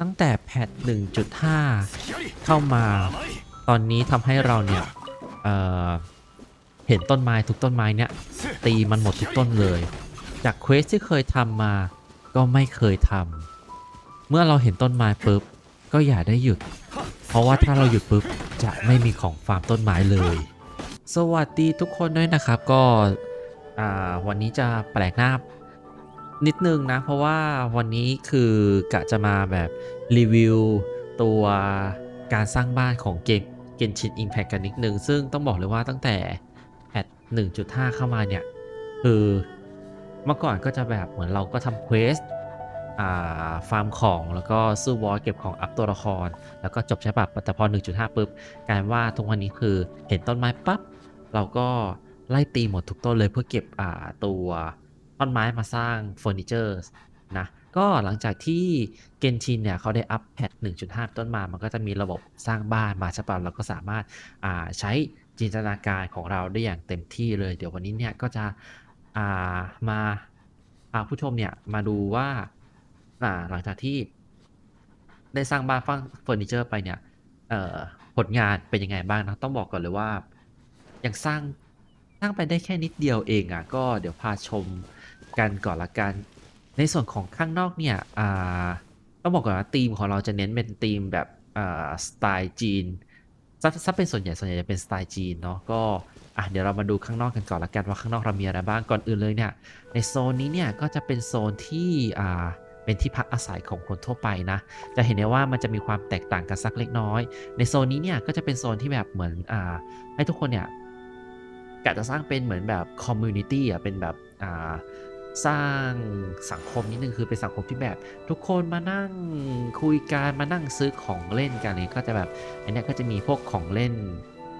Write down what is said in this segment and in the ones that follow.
ตั้งแต่แพท 1.5 เข้ามา ตอนนี้ทำให้เราเนี่ยเเห็นต้นไม้ทุกต้นไม้เนี่ย ตีมันหมดทุกต้นเลย จากเควสที่เคยทำมา ก็ไม่เคยทำเมื่อเราเห็นต้นไม้ปุ๊บ ก็อย่าได้หยุด เพราะว่าถ้าเราหยุดปุ๊บ จะไม่มีของฟาร์มต้นไม้เลย สวัสดีทุกคนด้วยนะครับก็วันนี้จะแปลกหน้า นิดนึงนะ เพราะว่าวันนี้คือกะจะมาแบบรีวิวตัวการสร้างบ้านของเกม Genshin Impact กันนิดนึง ซึ่งต้องบอกเลยว่าตั้งแต่แพท1.5 เข้ามาเนี่ย คือเมื่อก่อนก็จะแบบเหมือนเราก็ทำเควสฟาร์มของแล้วก็สู้วอลเก็บของอัพตัวละคร แล้วก็จบใช่ปะแต่พอ 1.5 ปุ๊บกลายว่าทุกวันนี้คือเห็นต้นไม้ปั๊บเราก็ไล่ตีหมดทุกต้นเลยเพื่อเก็บตัว ต้นไม้มาสร้างเฟอร์นิเจอร์นะก็หลังจากที่เกนชินเนี่ยเขาได้อัปแพท1.5 ต้นมา มันก็จะมีระบบสร้างบ้านมาใช่ปะเราก็สามารถาใช้จินตนาการของเราได้อย่างเต็มที่เลย เดี๋ยววันนี้เนี่ยก็จะามาาผู้ชมเนี่ยมาดูว่าาหลังจากที่ได้สร้างบ้านสร้างเฟอร์นิเจอร์ไปเนี่ยผลงานเป็นยังไงบ้างนะ ต้องบอกก่อนเลยว่ายังสร้างสร้างไปได้แค่นิดเดียวเองอะก็เดี๋ยวพาชม กันก่อนละกัน ในส่วนของข้างนอกเนี่ยต้องบอกก่อนว่าธีมของเราจะเน้นเป็นธีมแบบสไตล์จีนซัซัเป็นส่วนใหญ่ส่วนใหญ่จะเป็นสไตล์จีนเนาะก็อะเดี๋ยวเรามาดูข้างนอกกันก่อนละกันว่าข้างนอกเรามีอะไรบ้างก่อนอื่นเลยเนี่ยในโซนนี้เนี่ยก็จะเป็นโซนที่อ่าเป็นที่พักอาศัยของคนทั่วไปนะ จะเห็นได้ว่ามันจะมีความแตกต่างกันสักเล็กน้อย ในโซนนี้เนี่ยก็จะเป็นโซนที่แบบเหมือนอ่าให้ทุกคนเนี่ยกะจะสร้างเป็นเหมือนแบบคอมมูนิตี้อะเป็นแบบอ่า สร้างสังคมนิดนึงคือเป็นสังคมที่แบบ ทุกคนมานั่งคุยกันมานั่งซื้อของเล่นกันนี่ก็จะแบบอันนี้ก็จะมีพวกของเล่น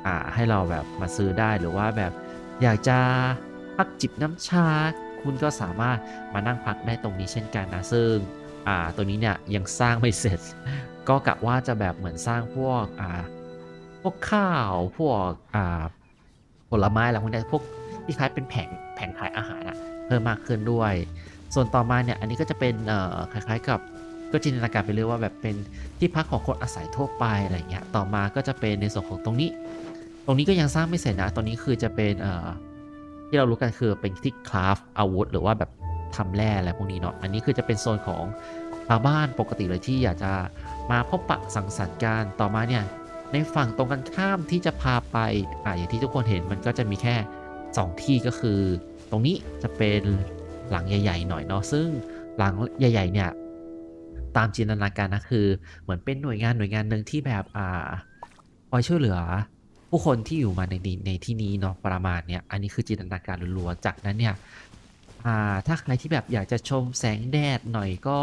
อ่าให้เราแบบมาซื้อได้หรือว่าแบบ อยากจะพักจิบน้ำชา คุณก็สามารถมานั่งพักได้ตรงนี้เช่นกันนะซึ่งอ่าตัวนี้เนี่ยยังสร้างไม่เสร็จ ก็กะว่าจะแบบเหมือนสร้างพวกอ่าพวกข้าวพวกอ่าผลไม้อะไรพวกนี้พวกที่คล้ายเป็นแผงแผงขายอาหารอะ เพิ่มมากขึ้นด้วย ส่วนต่อมาเนี่ยอันนี้ก็จะเป็นเอ่อคล้ายๆกับก็จินตนาการไปเรื่อยว่าแบบเป็นที่พักของคนอาศัยทั่วไปอะไรเงี้ยต่อมาก็จะเป็นในส่วนของตรงนี้ ตรงนี้ก็ยังสร้างไม่เสร็จนะตรงนี้คือจะเป็นเอ่อที่เรารู้กันคือเป็นที่คราฟอาวุธ หรือว่าแบบทำแร่อะไรพวกนี้เนาะอันนี้คือจะเป็นโซนของชาวบ้านปกติเลยที่อยากจะมาพบปะสังสรรค์กันต่อมาเนี่ยในฝั่งตรงกันข้ามที่จะพาไปอ่าอย่างที่ทุกคนเห็นมันก็จะมีแค่ 2 ที่ก็คือ ตรงนี้จะเป็นหลังใหญ่ ๆ หน่อยเนาะซึ่งหลังใหญ่ ๆ เนี่ยตามจินตนาการนะคือเหมือนเป็นหน่วยงานหน่วยงานหนึ่งที่แบบอ่าคอยช่วยเหลือ ผู้คนที่อยู่มาในนี้ในที่นี้เนาะประมาณเนี่ยอันนี้คือจินตนาการล้วนๆจากนั้นเนี่ยอ่าถ้าใครที่แบบอยากจะชมแสงแดดหน่อยก็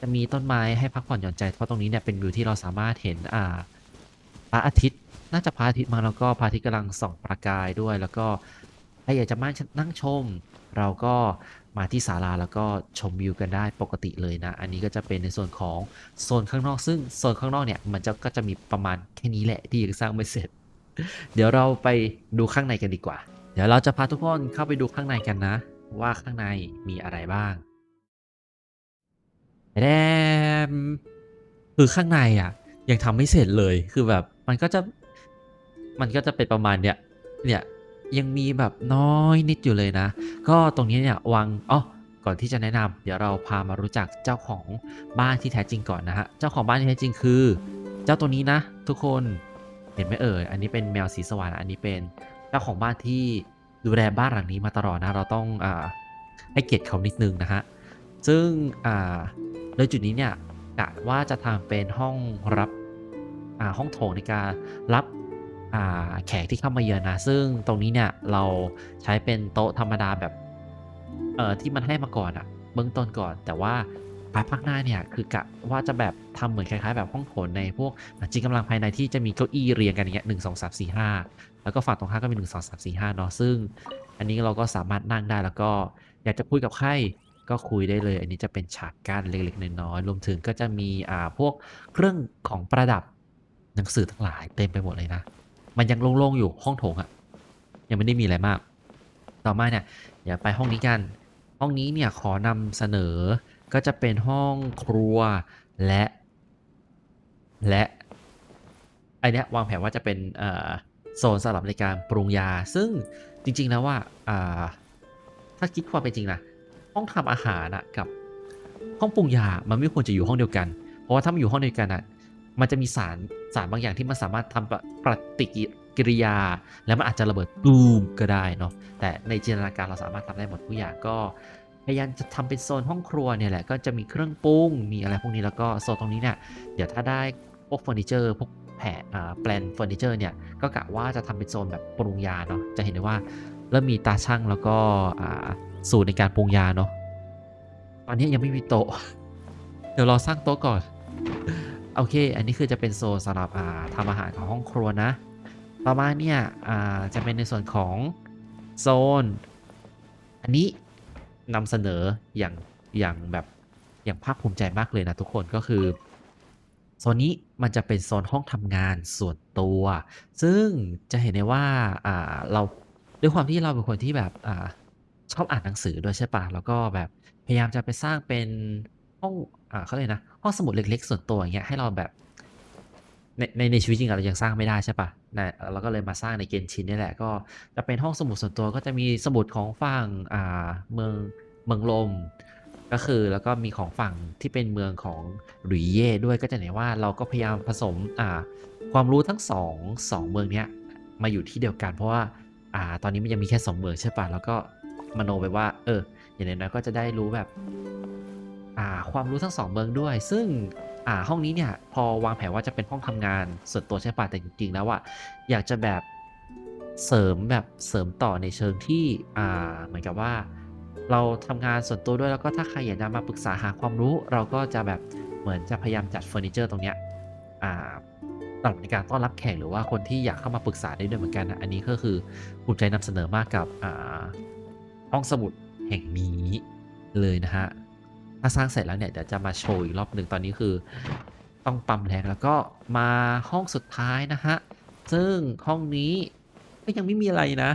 จะมีต้นไม้ให้พักผ่อนหย่อนใจ เพราะตรงนี้เนี่ยเป็นวิวที่เราสามารถเห็นอ่าพระอาทิตย์ น่าจะพระอาทิตย์มาแล้วก็พระอาทิตย์กำลังส่องประกายด้วย แล้วก็ ถ้าอยากจะมานั่งชม เราก็มาที่ศาลาแล้วก็ชมวิวกันได้ปกติเลยนะ อันนี้ก็จะเป็นในส่วนของโซนข้างนอก ซึ่งโซนข้างนอกเนี่ยมันจะก็จะมีประมาณแค่นี้แหละที่ยังสร้างไม่เสร็จ เดี๋ยวเราไปดูข้างในกันดีกว่า เดี๋ยวเราจะพาทุกคนเข้าไปดูข้างในกันนะ ว่าข้างในมีอะไรบ้างแดมคือข้างในอะ ยังทำไม่เสร็จเลยคือแบบมันก็จะมันก็จะเป็นประมาณเนี้ยเนี่ย ยังมีแบบน้อยนิดอยู่เลยนะ ก็ตรงนี้เนี่ยวางอ๋อก่อนที่จะแนะนำเดี๋ยวเราพามารู้จักเจ้าของบ้านที่แท้จริงก่อนนะฮะ เจ้าของบ้านที่แท้จริงคือ เจ้าตัวนี้นะ ทุกคนเห็นไหมเอ่ย อันนี้เป็นแมวสีสว่างอันนี้เป็นเจ้าของบ้านที่ดูแลบ้านหลังนี้มาตลอดนะ เราต้องอ่าให้เกียรติเขานิดนึงนะฮะ ซึ่งอ่าโดยจุดนี้เนี่ยกะว่าจะทำเป็นห้องรับอ่าห้องโถงในการรับ แขกที่เข้ามาเยือนนะ ซึ่งตรงนี้เนี่ยเราใช้เป็นโต๊ะธรรมดาแบบเอ่อที่มันให้มาก่อนอะเบื้องต้นก่อน แต่ว่าภายภาคหน้าเนี่ยคือกะว่าจะแบบทำเหมือนคล้ายๆ แบบห้องโถงในพวกจริงกำลังภายในที่จะมีเก้าอี้เรียงกันอย่างเงี้ยหนึ่งสองสามสี่ห้าแล้วก็ฝั่งตรงข้ามก็มีหนึ่งสองสามสี่ห้าเนาะซึ่ง อันนี้เราก็สามารถนั่งได้แล้วก็อยากจะคุยกับใครก็คุยได้เลย อันนี้จะเป็นฉากกั้นเล็กๆน้อยๆรวมถึงก็จะมีอ่าพวกเครื่องของประดับหนังสือทั้งหลายเต็มไปหมดเลยนะ มันยังโล่งๆอยู่ห้องโถงอะยังไม่ได้มีอะไรมาก ต่อมาเนี่ยเดี๋ยวไปห้องนี้กัน ห้องนี้เนี่ยขอนำเสนอก็จะเป็นห้องครัวและ และไอเนี้ยวางแผนว่าจะเป็นโซนสำหรับในการปรุงยา ซึ่งจริง ๆ แล้วว่าถ้าคิดความเป็นจริงนะห้องทำอาหารนะกับห้องปรุงยามันไม่ควรจะอยู่ห้องเดียวกัน เพราะว่าถ้ามันอยู่ห้องเดียวกันอะ มันจะมีสารสารบางอย่างที่มันสามารถทำปปฏิกิริยา แล้วมันอาจจะระเบิดตูมก็ได้เนาะแต่ในจินตนาการเราสามารถทำได้หมดทุกอย่างก็พยายามจะทำเป็นโซนห้องครัวเนี่ยแหละก็จะมีเครื่องปรุงมีอะไรพวกนี้แล้วก็โซนตรงนี้เนี่ยเดี๋ยวถ้าได้พวกเฟอร์นิเจอร์พวกแผ่แปลนเฟอร์นิเจอร์เนี่ยก็กะว่าจะทำเป็นโซนแบบปรุงยาเนาะจะเห็นได้ว่าเริ่มมีตาช่างแล้วก็สูตรในการปรุงยาเนาะตอนนี้ยังไม่มีโต๊ะเดี๋ยวรอสร้างโต๊ะก่อน โอเค อันนี้คือจะเป็นโซนสำหรับทำอาหารของห้องครัวนะ ต่อมาเนี่ยจะเป็นในส่วนของโซน อันนี้นำเสนออย่างอย่างแบบอย่างภาคภูมิใจมากเลยนะทุกคนก็คือโซนนี้มันจะเป็นโซนห้องทำงานส่วนตัว ซึ่งจะเห็นได้ว่าเราด้วยความที่เราเป็นคนที่แบบอชอบอ่านหนังสือด้วยใช่ปะแล้วก็แบบพยายามจะไปสร้างเป็น ห้องอ่าเขาเลยนะ ห้องสมุดเล็กๆ ส่วนตัวอย่างเงี้ยให้เราแบบ ในในในชีวิตจริงเรายังสร้างไม่ได้ใช่ปะนะเราก็เลยมาสร้างในเกนชินนี่แหละ ก็จะเป็นห้องสมุดส่วนตัวก็จะมีสมุดของฝั่งอ่าเมืองเมืองลม ก็คือแล้วก็มีของฝั่งที่เป็นเมืองของหลุยเย่ด้วยก็จะเห็นว่าเราก็พยายามผสมอ่าความรู้ทั้งสองสองเมืองเนี้ยมาอยู่ที่เดียวกันเพราะว่าอ่าตอนนี้มันยังมีแค่สองเมืองใช่ปะแล้วก็มโนไปว่า เออ อย่างน้อยๆก็จะได้รู้แบบ ความรู้ทั้งสองเมืองด้วย ซึ่งห้องนี้เนี่ยพอวางแผนว่าจะเป็นห้องทำงานส่วนตัวใช่ป่ะแต่จริงๆแล้วอะอยากจะแบบเสริมแบบเสริมต่อในเชิงที่เหมือนกับว่า เราทำงานส่วนตัวด้วยแล้วก็ถ้าใครอยากจะมาปรึกษาหาความรู้ เราก็จะแบบเหมือนจะพยายามจัดเฟอร์นิเจอร์ตรงเนี้ยอ่าสำหรับในการต้อนรับแขกหรือว่าคนที่อยากเข้ามาปรึกษาได้ด้วยเหมือนกันนะอันนี้ก็คือภูมิใจนำเสนอมากกับห้องสมุดแห่งนี้เลยนะฮะ ถ้าสร้างเสร็จแล้วเนี่ยเดี๋ยวจะมาโชว์อีกรอบหนึ่งตอนนี้คือ ต้องปั๊มแรงแล้วก็มาห้องสุดท้ายนะฮะ ซึ่งห้องนี้ก็ยังไม่มีอะไรนะ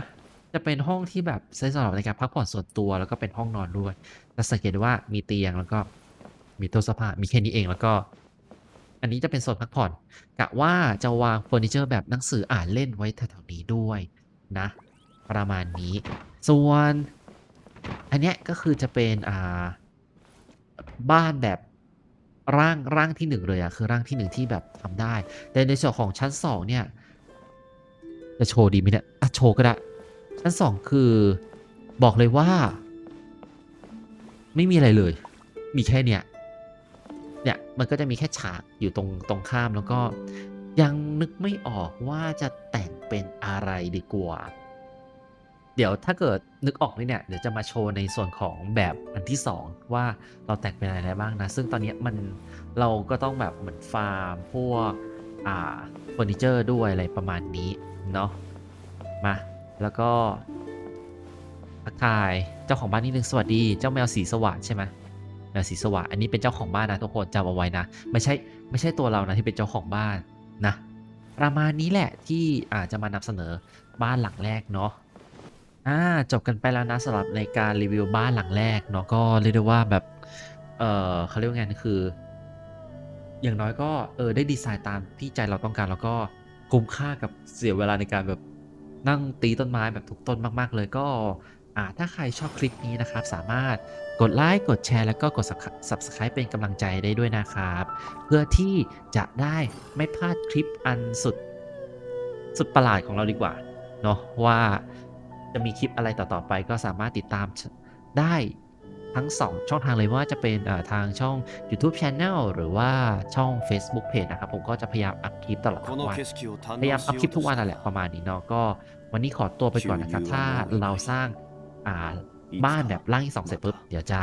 จะเป็นห้องที่แบบใช้สำหรับในการพักผ่อนส่วนตัวแล้วก็เป็นห้องนอนด้วยจะสังเกตว่ามีเตียงแล้วก็มีโต๊ะเสื้อผ้ามีแค่นี้เองแล้วก็ อันนี้จะเป็นโซนพักผ่อนกะว่าจะวางเฟอร์นิเจอร์แบบหนังสืออ่านเล่นไว้แถวๆนี้ด้วยนะ ประมาณนี้ ส่วน อันเนี้ยก็คือจะเป็นอ่า บ้านแบบร่างร่างที่หนึ่งเลยอะคือร่างที่หนึ่งที่แบบทำได้ แต่ในส่วนของชั้นสองเนี่ย จะโชว์ดีไหมเนี่ยอะโชว์ก็ได้ ชั้นสองคือบอกเลยว่า ไม่มีอะไรเลย มีแค่เนี่ยเนี่ยมันก็จะมีแค่ฉากอยู่ตรงตรงข้ามแล้วก็ยังนึกไม่ออกว่าจะแต่งเป็นอะไรดีกว่า เดี๋ยวถ้าเกิดนึกออกเลยเนี่ยเดี๋ยวจะมาโชว์ในส่วนของแบบอันที่ 2 ว่าเราแต่งเป็นอะไรได้บ้างนะ ซึ่งตอนนี้มันเราก็ต้องแบบเหมือนฟาร์มพวกอ่าเฟอร์นิเจอร์ด้วยอะไรประมาณนี้เนาะมาแล้วก็ทักทายเจ้าของบ้านนิดนึงสวัสดีเจ้าแมวสีสวัสดใช่ไหมแมวสีสวัสดอันนี้เป็นเจ้าของบ้านนะทุกคนจำเอาไว้นะ ไม่ใช่ไม่ใช่ตัวเรานะที่เป็นเจ้าของบ้านนะประมาณนี้แหละที่อาจจะมานำเสนอบ้านหลังแรกเนาะ อ่าจบกันไปแล้วนะสำหรับในการรีวิวบ้านหลังแรกเนาะก็เรียกได้ว่าแบบ เออเขาเรียกว่าไงคือ อย่างน้อยก็เออได้ดีไซน์ตามที่ใจเราต้องการแล้วก็คุ้มค่ากับเสียเวลาในการแบบนั่งตีต้นไม้แบบทุกต้นมาก ๆ เลยก็อ่าถ้าใครชอบคลิปนี้นะครับ สามารถกดไลค์กดแชร์แล้วก็กด subscribe เป็นกำลังใจได้ด้วยนะครับ เพื่อที่จะได้ไม่พลาดคลิปอันสุด สุดประหลาดของเราดีกว่าเนาะว่า จะมีคลิปอะไรต่อๆไปก็สามารถติดตามได้ทั้ง 2 ช่องทางเลยว่าจะเป็นทางช่อง YouTube Channel หรือว่าช่อง Facebook Page นะครับ ผมก็จะพยายามอัพคลิปตลอดทั้งวัน พยายามอัพคลิปทุกวันนั่นแหละประมาณนี้เนาะก็ วันนี้ขอตัวไปก่อนนะครับ ถ้าเราสร้างบ้านแบบร่างที่สองเสร็จปุ๊บ เดี๋ยวจะ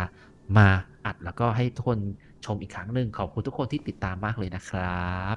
มาอัดแล้วก็ให้ทุกคนชมอีกครั้งหนึ่งขอบคุณทุกคนที่ติดตามมากเลยนะครับ